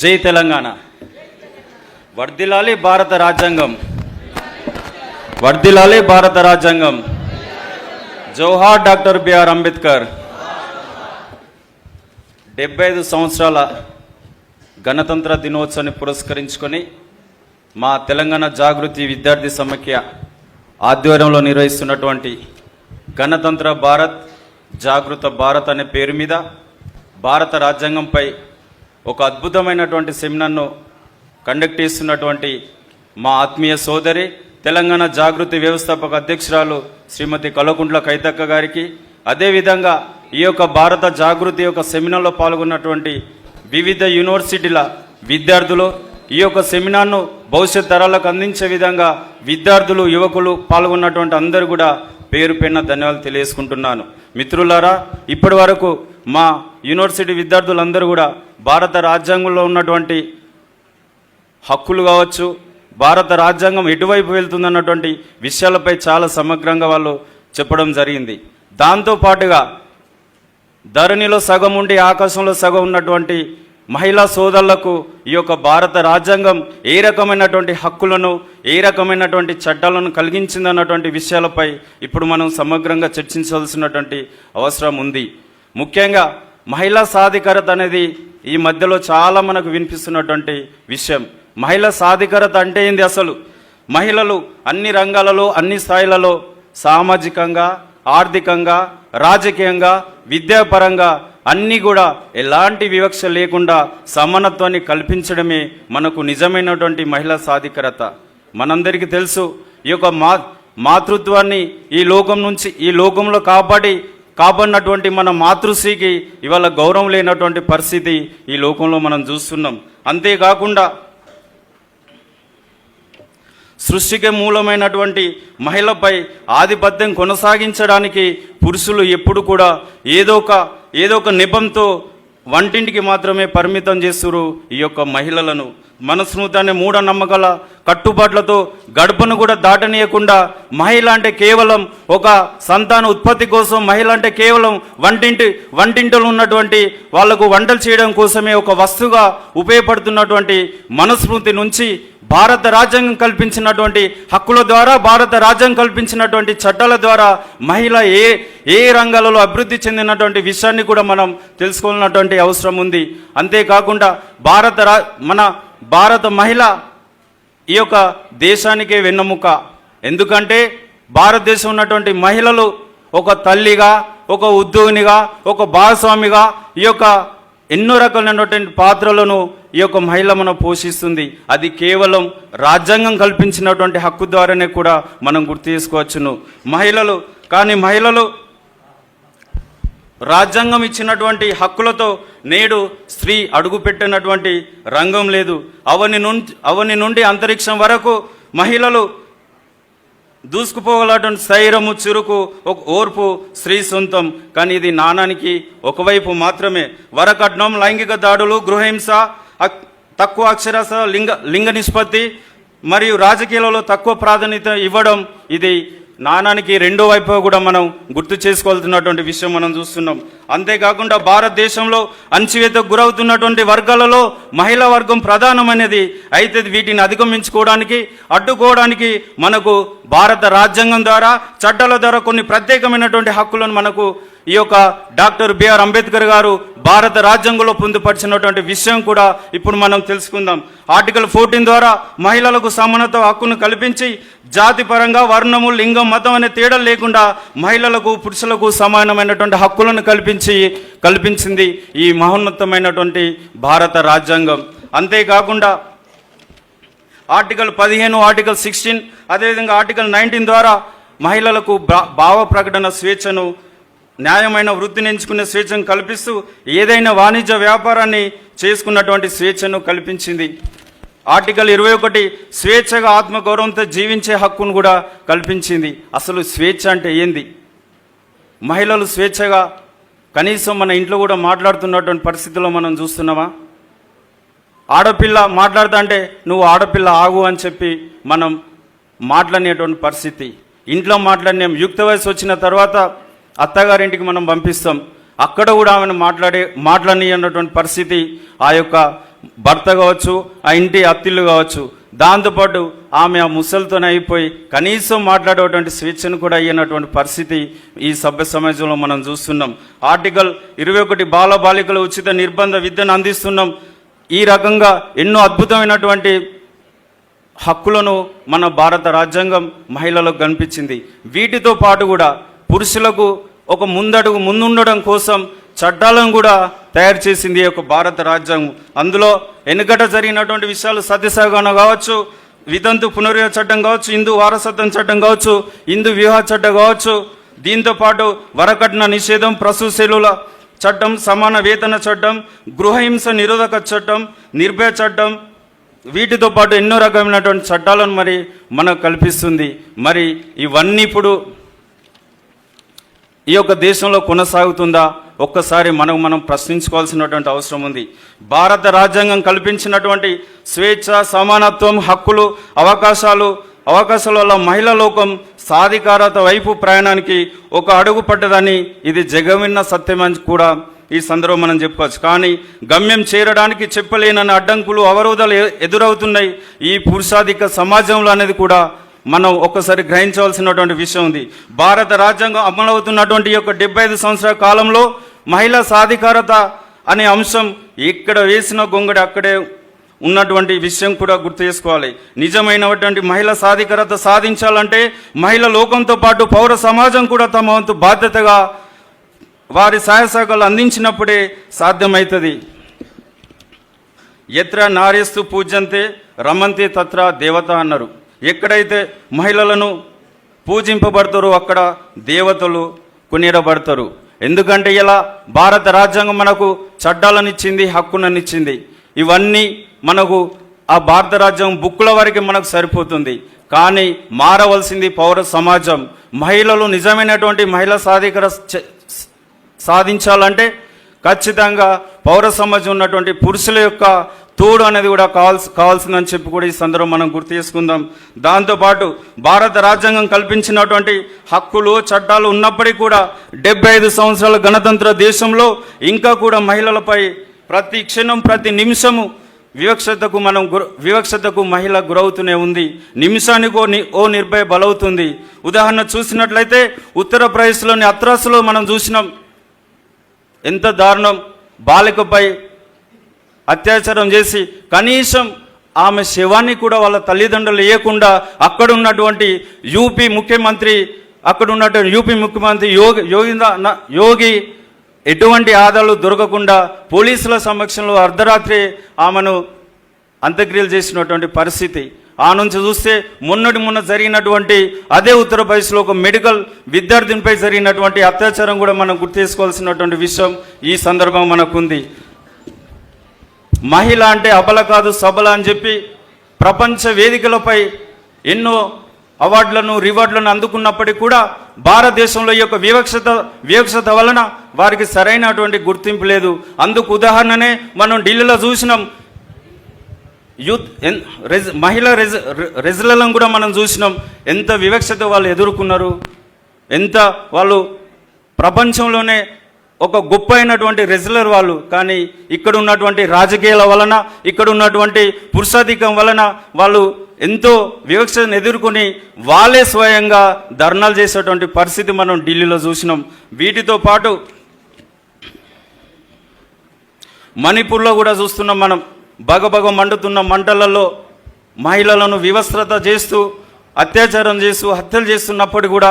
జై తెలంగాణ. వర్దిలాలి భారత రాజ్యాంగం. వర్దిలాలి భారత రాజ్యాంగం. జోహార్ డాక్టర్ బిఆర్ అంబేద్కర్. డెబ్బై ఐదు సంవత్సరాల గణతంత్ర దినోత్సవాన్ని పురస్కరించుకొని మా తెలంగాణ జాగృతి విద్యార్థి సమైక్య ఆధ్వర్యంలో నిర్వహిస్తున్నటువంటి గణతంత్ర భారత్ జాగృత భారత్ అనే పేరు మీద భారత రాజ్యాంగంపై ఒక అద్భుతమైనటువంటి సెమినార్ను కండక్ట్ చేస్తున్నటువంటి మా ఆత్మీయ సోదరి తెలంగాణ జాగృతి వ్యవస్థాపక అధ్యక్షురాలు శ్రీమతి కలకుంట్ల కైతక్క గారికి అదేవిధంగా ఈ యొక్క భారత జాగృతి యొక్క సెమినార్లో పాల్గొన్నటువంటి వివిధ యూనివర్సిటీల విద్యార్థులు ఈ యొక్క సెమినార్ను భవిష్యత్ తరాలకు అందించే విధంగా విద్యార్థులు యువకులు పాల్గొన్నటువంటి అందరూ కూడా పేరు పైన ధన్యవాదాలు తెలియజేసుకుంటున్నాను. మిత్రులారా ఇప్పటి వరకు మా యూనివర్సిటీ విద్యార్థులందరూ కూడా భారత రాజ్యాంగంలో ఉన్నటువంటి హక్కులు కావచ్చు భారత రాజ్యాంగం ఎటువైపు వెళ్తుందన్నటువంటి విషయాలపై చాలా సమగ్రంగా వాళ్ళు చెప్పడం జరిగింది. దాంతో పాటుగా ధరణిలో సగం ఉండి ఆకాశంలో సగం ఉన్నటువంటి మహిళా సోదరులకు ఈ యొక్క భారత రాజ్యాంగం ఏ రకమైనటువంటి హక్కులను ఏ రకమైనటువంటి చట్టాలను కలిగించిందన్నటువంటి విషయాలపై ఇప్పుడు మనం సమగ్రంగా చర్చించాల్సినటువంటి అవసరం ఉంది. ముఖ్యంగా మహిళా సాధికారత అనేది ఈ మధ్యలో చాలా మనకు వినిపిస్తున్నటువంటి విషయం. మహిళా సాధికారత అంటే ఏంది అసలు? మహిళలు అన్ని రంగాలలో అన్ని స్థాయిలలో సామాజికంగా ఆర్థికంగా రాజకీయంగా విద్యాపరంగా అన్నీ కూడా ఎలాంటి వివక్ష లేకుండా సమానత్వాన్ని కల్పించడమే మనకు నిజమైనటువంటి మహిళా సాధికారత. మనందరికీ తెలుసు ఈ యొక్క మా మాతృత్వాన్ని ఈ లోకం నుంచి ఈ లోకంలో కాపాడి కాబడినటువంటి మన మాతృశ్రీకి ఇవాళ గౌరవం లేనటువంటి పరిస్థితి ఈ లోకంలో మనం చూస్తున్నాం. అంతేకాకుండా సృష్టికి మూలమైనటువంటి మహిళపై ఆధిపత్యం కొనసాగించడానికి పురుషులు ఎప్పుడు కూడా ఏదో ఒక ఏదో ఒక నిబంతో వంటింటికి మాత్రమే పరిమితం చేస్తురు ఈ యొక్క మహిళలను. మనస్మృతి అనే మూఢనమ్మకాల కట్టుబాట్లతో గడపను కూడా దాటనీయకుండా మహిళ అంటే కేవలం ఒక సంతాన ఉత్పత్తి కోసం మహిళ అంటే కేవలం వంటింటి వంటింటలు ఉన్నటువంటి వాళ్ళకు వంటలు చేయడం కోసమే ఒక వస్తువుగా ఉపయోగపడుతున్నటువంటి మనస్మృతి నుంచి భారత రాజ్యాంగం కల్పించినటువంటి హక్కుల ద్వారా భారత రాజ్యాంగం కల్పించినటువంటి చట్టాల ద్వారా మహిళ ఏ ఏ రంగాలలో అభివృద్ధి చెందినటువంటి విషయాన్ని కూడా మనం తెలుసుకున్నటువంటి అవసరం ఉంది. అంతేకాకుండా భారత రా మన భారత మహిళ ఈ యొక్క దేశానికే వెన్నెముక. ఎందుకంటే భారతదేశం ఉన్నటువంటి మహిళలు ఒక తల్లిగా ఒక ఉద్యోగినిగా ఒక భాగస్వామిగా ఈ యొక్క ఎన్నో రకాలైనటువంటి పాత్రలను ఈ యొక్క మహిళ మనం పోషిస్తుంది. అది కేవలం రాజ్యాంగం కల్పించినటువంటి హక్కు ద్వారానే కూడా మనం గుర్తు చేసుకోవచ్చును. మహిళలు కానీ మహిళలు రాజ్యాంగం ఇచ్చినటువంటి హక్కులతో నేడు స్త్రీ అడుగుపెట్టినటువంటి రంగం లేదు. అవని నుండి అవని నుండి అంతరిక్షం వరకు మహిళలు దూసుకుపోగలటువంటి స్థైర్యము చురుకు ఒక ఓర్పు స్త్రీ సొంతం. కానీ ఇది నాణానికి ఒకవైపు మాత్రమే. వరకట్నం లైంగిక దాడులు గృహహింస తక్కువ అక్షరాస్యత లింగ లింగ నిష్పత్తి మరియు రాజకీయాలలో తక్కువ ప్రాధాన్యత ఇవ్వడం ఇది నాణానికి రెండో వైపు కూడా మనం గుర్తు చేసుకోవాల్సినటువంటి విషయం మనం చూస్తున్నాం. అంతేకాకుండా భారతదేశంలో అణచివేతకు గురవుతున్నటువంటి వర్గాలలో మహిళా వర్గం ప్రధానమైనది. అయితే వీటిని అధిగమించుకోవడానికి అడ్డుకోవడానికి మనకు భారత రాజ్యాంగం ద్వారా చట్టాల ద్వారా కొన్ని ప్రత్యేకమైనటువంటి హక్కులను మనకు ఈ యొక్క డాక్టర్ బిఆర్ అంబేద్కర్ గారు భారత రాజ్యాంగంలో పొందుపరిచినటువంటి విషయం కూడా ఇప్పుడు మనం తెలుసుకుందాం. ఆర్టికల్ ఫోర్టీన్ ద్వారా మహిళలకు సమానత హక్కును కల్పించి జాతి పరంగా వర్ణము లింగం మతం అనే తేడా లేకుండా మహిళలకు పురుషులకు సమానమైనటువంటి హక్కులను కల్పించి కల్పించింది ఈ మహోన్నతమైనటువంటి భారత రాజ్యాంగం. అంతేకాకుండా ఆర్టికల్ పదిహేను ఆర్టికల్ సిక్స్టీన్ అదేవిధంగా ఆర్టికల్ నైన్టీన్ ద్వారా మహిళలకు భా- భావ ప్రకటన స్వేచ్ఛను న్యాయమైన వృత్తిని ఎంచుకునే స్వేచ్ఛను కల్పిస్తూ ఏదైనా వాణిజ్య వ్యాపారాన్ని చేసుకున్నటువంటి స్వేచ్ఛను కల్పించింది. ఆర్టికల్ ఇరవై ఒకటి స్వేచ్ఛగా ఆత్మగౌరవంతో జీవించే హక్కును కూడా కల్పించింది. అసలు స్వేచ్ఛ అంటే ఏంది? మహిళలు స్వేచ్ఛగా కనీసం మన ఇంట్లో కూడా మాట్లాడుతున్నటువంటి పరిస్థితిలో మనం చూస్తున్నామా? ఆడపిల్ల మాట్లాడుతుంటే నువ్వు ఆడపిల్ల ఆగు అని చెప్పి మనం మాట్లాడేటువంటి పరిస్థితి. ఇంట్లో మాట్లాడినాం. యుక్త వయసు వచ్చిన తర్వాత అత్తగారింటికి మనం పంపిస్తాం. అక్కడ కూడా ఆమెను మాట్లాడే మాట్లాడి అన్నటువంటి పరిస్థితి ఆ యొక్క భర్త కావచ్చు ఆ ఇంటి అత్తిళ్ళు కావచ్చు. దాంతోపాటు ఆమె ఆ ముసలితోనే అయిపోయి కనీసం మాట్లాడేటువంటి స్వేచ్ఛను కూడా అయ్యినటువంటి పరిస్థితి ఈ సభ్య సమాజంలో మనం చూస్తున్నాం. ఆర్టికల్ ఇరవై ఒకటి బాల బాలికల ఉచిత నిర్బంధ విద్యను అందిస్తున్నాం. ఈ రకంగా ఎన్నో అద్భుతమైనటువంటి హక్కులను మన భారత రాజ్యాంగం మహిళలకు కనిపించింది. వీటితో పాటు కూడా పురుషులకు ఒక ముందడుగు ముందుండడం కోసం చట్టాలను కూడా తయారు చేసింది ఒక భారత రాజ్యాంగం. అందులో వెనుకట జరిగినటువంటి విషయాలు సత్యసాగన కావచ్చు వితంతు పునర్వివాహ చట్టం కావచ్చు హిందూ వారసత్వం చట్టం కావచ్చు హిందూ వివాహ చట్టం కావచ్చు దీంతో పాటు వరకట్న నిషేధం ప్రసూతి చట్టం సమాన వేతన చట్టం గృహహింస నిరోధక చట్టం నిర్భయ చట్టం వీటితో పాటు ఎన్నో రకమైనటువంటి చట్టాలను మరి మనకు కల్పిస్తుంది. మరి ఇవన్నీ ఇప్పుడు ఈ యొక్క దేశంలో కొనసాగుతుందా? ఒక్కసారి మనం మనం ప్రశ్నించుకోవాల్సినటువంటి అవసరం ఉంది. భారత రాజ్యాంగం కల్పించినటువంటి స్వేచ్ఛ సమానత్వం హక్కులు అవకాశాలు అవకాశాల వల్ల మహిళా లోకం సాధికారత వైపు ప్రయాణానికి ఒక అడుగు పడ్డదని ఇది జగమిన్న సత్యమని కూడా ఈ సందర్భం మనం చెప్పుకోవచ్చు. కానీ గమ్యం చేరడానికి చెప్పలేనన్న అడ్డంకులు అవరోధాలు ఎ- ఎదురవుతున్నాయి ఈ పురుషాధిక సమాజంలో అనేది కూడా. మనం ఒక్కసారి గ్రహించవలసినటువంటి విషయం ఉంది. భారత రాజ్యాంగం అమలవుతున్నటువంటి యొక్క డెబ్బై ఐదు సంవత్సరాల కాలంలో మహిళా సాధికారత అనే అంశం ఇక్కడ వేసిన గొంగడి అక్కడే ఉన్నటువంటి విషయం కూడా గుర్తు చేసుకోవాలి. నిజమైనటువంటి మహిళా సాధికారత సాధించాలంటే మహిళ లోకంతో పాటు పౌర సమాజం కూడా తమ వంతు బాధ్యతగా వారి సహాయ అందించినప్పుడే సాధ్యమవుతుంది ఎత్ర నారేస్తూ పూజంతే రమంతే తత్ర దేవత అన్నారు. ఎక్కడైతే మహిళలను పూజింపబడతారో అక్కడ దేవతలు కొనియడబడతారు ఎందుకంటే ఇలా భారత రాజ్యాంగం మనకు చట్టాలనిచ్చింది హక్కులనిచ్చింది ఇవన్నీ మనకు ఆ భారత రాజ్యాంగం బుక్కుల వరకు మనకు సరిపోతుంది. కానీ మారవలసింది పౌర సమాజం. మహిళలు నిజమైనటువంటి మహిళా సాధికార సాధించాలంటే ఖచ్చితంగా పౌర సమాజం ఉన్నటువంటి పురుషుల యొక్క తోడు అనేది కూడా కావాల్సి కావాల్సిందని చెప్పి కూడా ఈ సందర్భం మనం గుర్తు చేసుకుందాం. దాంతోపాటు భారత రాజ్యాంగం కల్పించినటువంటి హక్కులు చట్టాలు ఉన్నప్పటికీ కూడా డెబ్బై ఐదు సంవత్సరాల గణతంత్ర దేశంలో ఇంకా కూడా మహిళలపై ప్రతి క్షణం ప్రతి నిమిషము వివక్షతకు మనం వివక్షతకు మహిళ గురవుతూనే ఉంది. నిమిషానికి ఓ ని- ఓ నిర్భయ బలవుతుంది. ఉదాహరణ చూసినట్లయితే ఉత్తరప్రదేశ్లోని అత్రాసులో మనం చూసినాం. ఎంత దారుణం. బాలికపై అత్యాచారం చేసి కనీసం ఆమె శవాన్ని కూడా వాళ్ళ తల్లిదండ్రులు వేయకుండా అక్కడ ఉన్నటువంటి యూపీ ముఖ్యమంత్రి అక్కడ ఉన్నటువంటి యూపీ ముఖ్యమంత్రి యోగి యోగింద యోగి ఎటువంటి ఆధారాలు దొరకకుండా పోలీసుల సమక్షంలో అర్ధరాత్రి ఆమెను అంత్యక్రియలు చేసినటువంటి పరిస్థితి. ఆ నుంచి చూస్తే మొన్నటి మొన్న జరిగినటువంటి అదే ఉత్తరప్రదేశ్లో ఒక మెడికల్ విద్యార్థినిపై జరిగినటువంటి అత్యాచారం కూడా మనం గుర్తు చేసుకోవాల్సినటువంటి విషయం ఈ సందర్భం మనకుంది. మహిళ అంటే అబల కాదు సబల అని చెప్పి ప్రపంచ వేదికలపై ఎన్నో అవార్డులను రివార్డులను అందుకున్నప్పటికీ కూడా భారతదేశంలో ఈ యొక్క వివక్షత వివక్షత వలన వారికి సరైనటువంటి గుర్తింపు లేదు. అందుకు ఉదాహరణనే మనం ఢిల్లీలో చూసినాం. యూత్ ఎన్- రెజ్ మహిళా రెజ్ రె- రెజ్లను కూడా మనం చూసినాం. ఎంత వివక్షత వాళ్ళు ఎదుర్కొన్నారు. ఎంత వాళ్ళు ప్రపంచంలోనే ఒక గొప్ప అయినటువంటి రెజ్యులర్ వాళ్ళు కానీ ఇక్కడ ఉన్నటువంటి రాజకీయాల వలన ఇక్కడ ఉన్నటువంటి పురుషాధికం వలన వాళ్ళు ఎంతో వివక్షను ఎదుర్కొని వాళ్ళే స్వయంగా ధర్నాలు చేసేటువంటి పరిస్థితి మనం ఢిల్లీలో చూసినాం. వీటితో పాటు మణిపూర్లో కూడా చూస్తున్నాం మనం. బగబగ మండుతున్న మంటలలో మహిళలను వివస్త్రత చేస్తూ అత్యాచారం చేస్తూ హత్యలు చేస్తున్నప్పుడు కూడా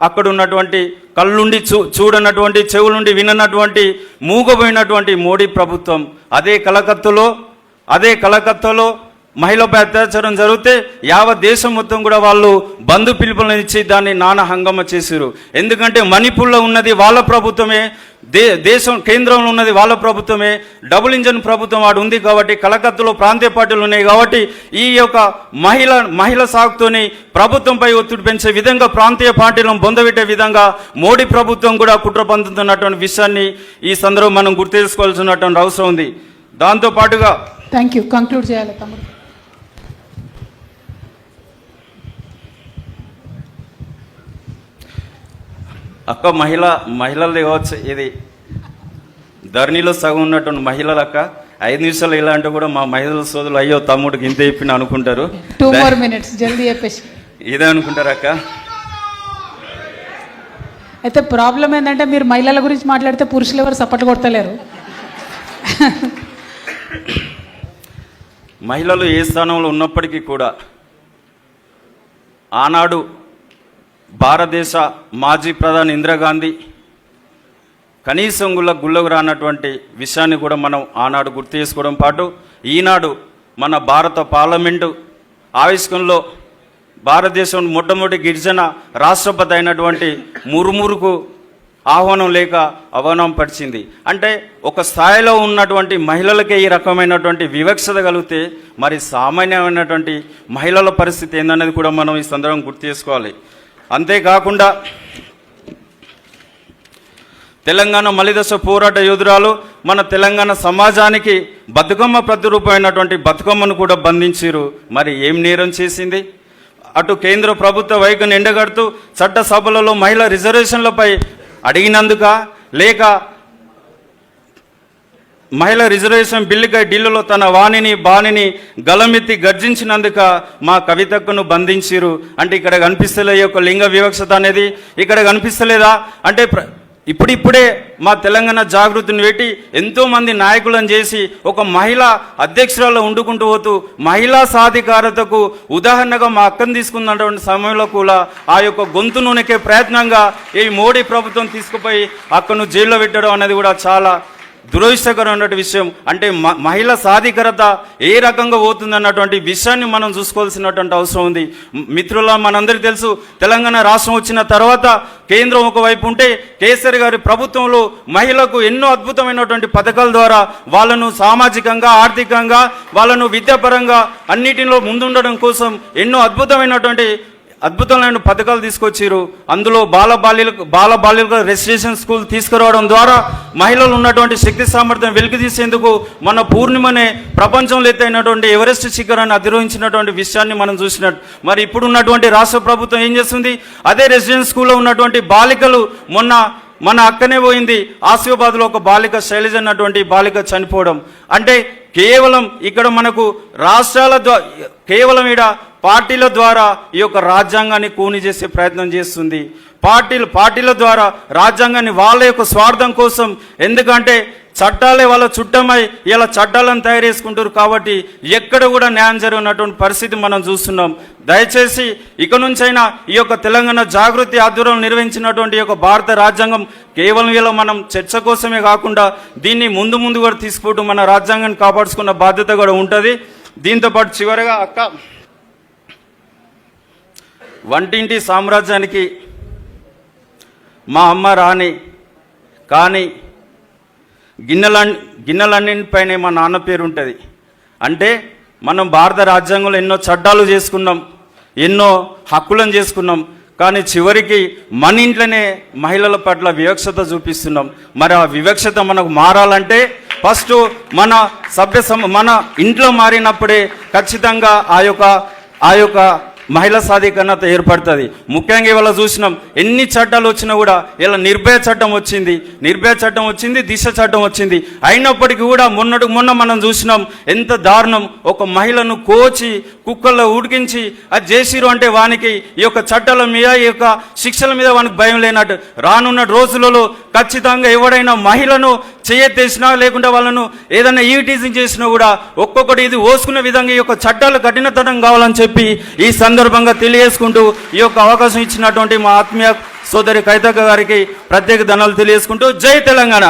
అక్కడ ఉన్నటువంటి కళ్ళుండి చూ చూడనటువంటి చెవులుండి విననటువంటి మూగపోయినటువంటి మోడీ ప్రభుత్వం అదే కలకత్తాలో అదే కలకత్తాలో మహిళపై అత్యాచారం జరిగితే యావత్ దేశం మొత్తం కూడా వాళ్ళు బంధు పిలుపులను ఇచ్చి దాన్ని నానా హంగమ చేశారు ఎందుకంటే మణిపూర్లో ఉన్నది వాళ్ళ ప్రభుత్వమే దే దేశం కేంద్రంలో ఉన్నది వాళ్ళ ప్రభుత్వమే డబుల్ ఇంజన్ ప్రభుత్వం వాడు ఉంది కాబట్టి కలకత్తాలో ప్రాంతీయ పార్టీలు ఉన్నాయి కాబట్టి ఈ యొక్క మహిళ మహిళ సాగుతోని ప్రభుత్వంపై ఒత్తిడి పెంచే విధంగా ప్రాంతీయ పార్టీలను బొందబెట్టే విధంగా మోడీ ప్రభుత్వం కూడా కుట్ర పొందుతున్నటువంటి విషయాన్ని ఈ సందర్భం మనం గుర్తు చేసుకోవాల్సినటువంటి అవసరం ఉంది. దాంతో పాటుగా థ్యాంక్ యూ కంక్లూడ్ చేయాలి తమ్ముడు. అక్క మహిళ మహిళలు కావచ్చు ఇది ధరణిలో సగం ఉన్నటువంటి మహిళలక్క ఐదు నిమిషాలు ఇలా అంటే కూడా మా మహిళల సోదరులు అయ్యో తమ్ముడికి ఇంత చెప్పిన అనుకుంటారు. ఇదే అనుకుంటారు అక్క. అయితే ప్రాబ్లం ఏంటంటే మీరు మహిళల గురించి మాట్లాడితే పురుషులు ఎవరు సపోర్ట్ కొడతలేరు. మహిళలు ఏ స్థానంలో ఉన్నప్పటికీ కూడా ఆనాడు భారతదేశ మాజీ ప్రధాని ఇందిరాగాంధీ కనీసం గుళ్ళ గుళ్ళకు రానటువంటి విషయాన్ని కూడా మనం ఆనాడు గుర్తు చేసుకోవడం పాటు ఈనాడు మన భారత పార్లమెంటు ఆవిష్కంలో భారతదేశం మొట్టమొదటి గిరిజన రాష్ట్రపతి అయినటువంటి మురుమురుకు ఆహ్వానం లేక ఆహ్వానం పరిచింది. అంటే ఒక స్థాయిలో ఉన్నటువంటి మహిళలకే ఈ రకమైనటువంటి వివక్షత కలిగితే మరి సామాన్యమైనటువంటి మహిళల పరిస్థితి ఏందనేది కూడా మనం ఈ సందర్భం గుర్తు చేసుకోవాలి. అంతేకాకుండా తెలంగాణ మలిదశ పోరాట యోధురాలు మన తెలంగాణ సమాజానికి బతుకమ్మ ప్రతిరూపమైనటువంటి బతుకమ్మను కూడా బంధించారు. మరి ఏం నేరం చేసింది? అటు కేంద్ర ప్రభుత్వ వైఖరిని ఎండగడుతూ చట్టసభలలో మహిళా రిజర్వేషన్లపై అడిగినందుక? లేక మహిళ రిజర్వేషన్ బిల్లుకై ఢిల్లీలో తన వాణిని బాణిని గలమెత్తి గర్జించినందుక మా కవితకును బంధించిరు అంటే ఇక్కడ కనిపిస్తలే యొక్క లింగ వివక్షత అనేది. ఇక్కడ కనిపిస్తలేదా? అంటే ప్ర- ఇప్పుడిప్పుడే మా తెలంగాణ జాగృతిని పెట్టి ఎంతోమంది నాయకులను చేసి ఒక మహిళ అధ్యక్షురాలు వండుకుంటూ పోతూ మహిళా సాధికారతకు ఉదాహరణగా మా అక్కను తీసుకున్నటువంటి సమయంలో కూడా ఆ యొక్క గొంతు నూనెకే ప్రయత్నంగా ఈ మోడీ ప్రభుత్వం తీసుకుపోయి అక్కను జైల్లో పెట్టడం అనేది కూడా చాలా దురదృష్టకరమైనటువంటి విషయం అంటే మ- మహిళ సాధికారత ఏ రకంగా పోతుందన్నటువంటి విషయాన్ని మనం చూసుకోవాల్సినటువంటి అవసరం ఉంది. మిత్రుల మనందరికీ తెలుసు తెలంగాణ రాష్ట్రం వచ్చిన తర్వాత కేంద్రం ఒకవైపు ఉంటే కేసీఆర్ గారి ప్రభుత్వంలో మహిళలకు ఎన్నో అద్భుతమైనటువంటి పథకాల ద్వారా వాళ్ళను సామాజికంగా ఆర్థికంగా వాళ్ళను విద్యాపరంగా అన్నిటిలో ముందుండడం కోసం ఎన్నో అద్భుతమైనటువంటి అద్భుతమైన పథకాలు తీసుకొచ్చారు అందులో బాల బాల్యులకు బాల బాల్యులకు రెసిడెన్షియల్ స్కూల్ తీసుకురావడం ద్వారా మహిళలు ఉన్నటువంటి శక్తి సామర్థ్యం వెలికి తీసేందుకు మన పూర్ణిమనే ప్రపంచంలో ఎత్తైనటువంటి ఎవరెస్ట్ శిఖరాన్ని అధిరోహించినటువంటి విషయాన్ని మనం చూసినట్టు. మరి ఇప్పుడు ఉన్నటువంటి రాష్ట్ర ప్రభుత్వం ఏం చేస్తుంది? అదే రెసిడెన్స్ స్కూల్లో ఉన్నటువంటి బాలికలు మొన్న మన అక్కనే పోయింది. ఆసిఫాబాద్లో ఒక బాలిక శైలజ అన్నటువంటి బాలిక చనిపోవడం. అంటే కేవలం ఇక్కడ మనకు రాష్ట్రాల ద్వారా కేవలం ఈడ పార్టీల ద్వారా ఈ యొక్క రాజ్యాంగాన్ని కూని చేసే ప్రయత్నం చేస్తుంది. పార్టీలు పార్టీల ద్వారా రాజ్యాంగాన్ని వాళ్ళ యొక్క స్వార్థం కోసం ఎందుకంటే చట్టాలే వాళ్ళ చుట్టమై ఇలా చట్టాలను తయారు చేసుకుంటారు కాబట్టి ఎక్కడ కూడా న్యాయం జరిగినటువంటి పరిస్థితి మనం చూస్తున్నాం. దయచేసి ఇక నుంచైనా ఈ యొక్క తెలంగాణ జాగృతి ఆధ్వర్యంలో నిర్వహించినటువంటి ఈ యొక్క భారత రాజ్యాంగం కేవలం ఇలా మనం చర్చ కోసమే కాకుండా దీన్ని ముందు ముందు కూడా తీసుకుంటూ మన రాజ్యాంగాన్ని కాపాడుకున్న బాధ్యత కూడా ఉంటుంది. దీంతో పాటు అక్క వంటింటి సామ్రాజ్యానికి మా అమ్మ రాని కానీ గిన్నెలన్ గిన్నెలన్నింటిపైనే మా నాన్న పేరు ఉంటుంది అంటే మనం భారత రాజ్యాంగంలో ఎన్నో చట్టాలు చేసుకున్నాం ఎన్నో హక్కులను చేసుకున్నాం కానీ చివరికి మన ఇంట్లోనే మహిళల పట్ల వివక్షత చూపిస్తున్నాం. మరి ఆ వివక్షత మనకు మారాలంటే ఫస్ట్ మన సభ్య సమ మన ఇంట్లో మారినప్పుడే ఖచ్చితంగా ఆ యొక్క ఆ యొక్క మహిళా సాధీకరణత ఏర్పడుతుంది. ముఖ్యంగా ఇవాళ చూసినాం ఎన్ని చట్టాలు వచ్చినా కూడా ఇలా నిర్భయ చట్టం వచ్చింది. నిర్భయ చట్టం వచ్చింది దిశ చట్టం వచ్చింది. అయినప్పటికీ కూడా మొన్నటి మొన్న మనం చూసినాం ఎంత దారుణం. ఒక మహిళను కోచి కుక్కల్లో ఉడికించి అది చేసిరు అంటే వానికి ఈ యొక్క చట్టాల మీద ఈ యొక్క శిక్షల మీద వానికి భయం లేనట్టు. రానున్న రోజులలో ఖచ్చితంగా ఎవడైనా మహిళను చేయతేసినా లేకుంటే వాళ్ళను ఏదైనా ఈవిటీజింగ్ చేసినా కూడా ఒక్కొక్కటి ఇది ఓసుకునే విధంగా ఈ యొక్క చట్టాలు కఠినతరం కావాలని చెప్పి ఈ సందర్భంగా తెలియజేసుకుంటూ ఈ యొక్క అవకాశం ఇచ్చినటువంటి మా ఆత్మీయ సోదరి కైతక్క గారికి ప్రత్యేక ధనాలు తెలియజేసుకుంటూ జై తెలంగాణ.